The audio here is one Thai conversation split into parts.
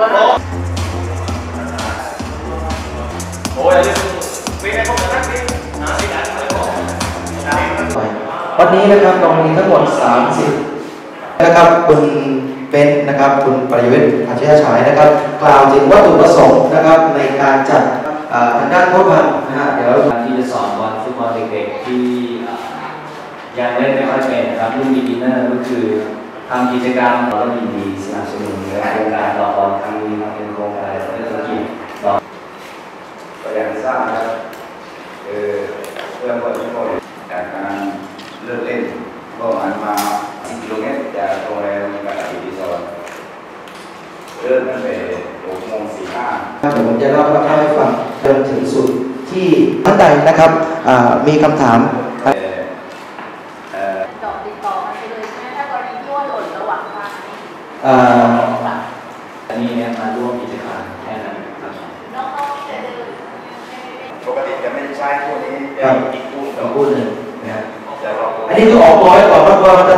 วันนี้นะครับเรามีทั้งหมด 30 นะครับ คุณเบนนะครับ คุณประยุทธ์อาชญาฉายนะครับ กล่าวถึงวัตถุประสงค์นะครับ ในการจัดทางด้านโค้ชพันนะฮะเดี๋ยวที่จะสอนบอลฟุตบอลเด็กๆที่ยังเล่นไม่ค่อยเป็นนะครับรุ่น beginner ก็คือทำกิจกรรมเราดีสนับสนุนโครงการต่อบอลครั้งนี้ครับเป็นโครงการธุรกิจต่อ ก็อย่างที่ทราบนะครับคือ เพื่อนคนทุกคนจากการเลิกเล่นก็หันมา10กิโลเมตรจากโรงแรมกาลาดีสอร์ทเริ่มตั้งแต่6โมง45เดี๋ยวผมจะเล่าคร่าวๆให้ฟังจนถึงสุดที่ท่านใดนะครับอ่ามีคำถามเอ่อเอ่อต่อติดต่อกันไปเลยใช่ไหมถ้ากรณีที่ว่าหล่นระหว่างทาง ใช้คู่นี้จะอีกคู่สองคู่หนึ่งนะแต่เราอันนี้คือออกตัวไว้ก่อนว่าว่ามันจะ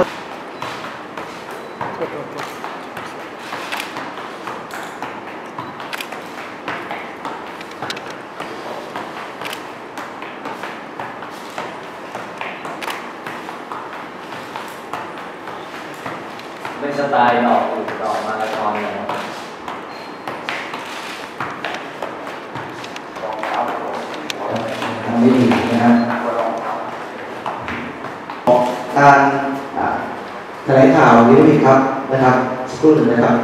ไม่สไตล์ดอกอุดดอกมาราธอนเลย การแถลงข่าวนี้ครับนะครับสักครู่หนึ่งนะครับ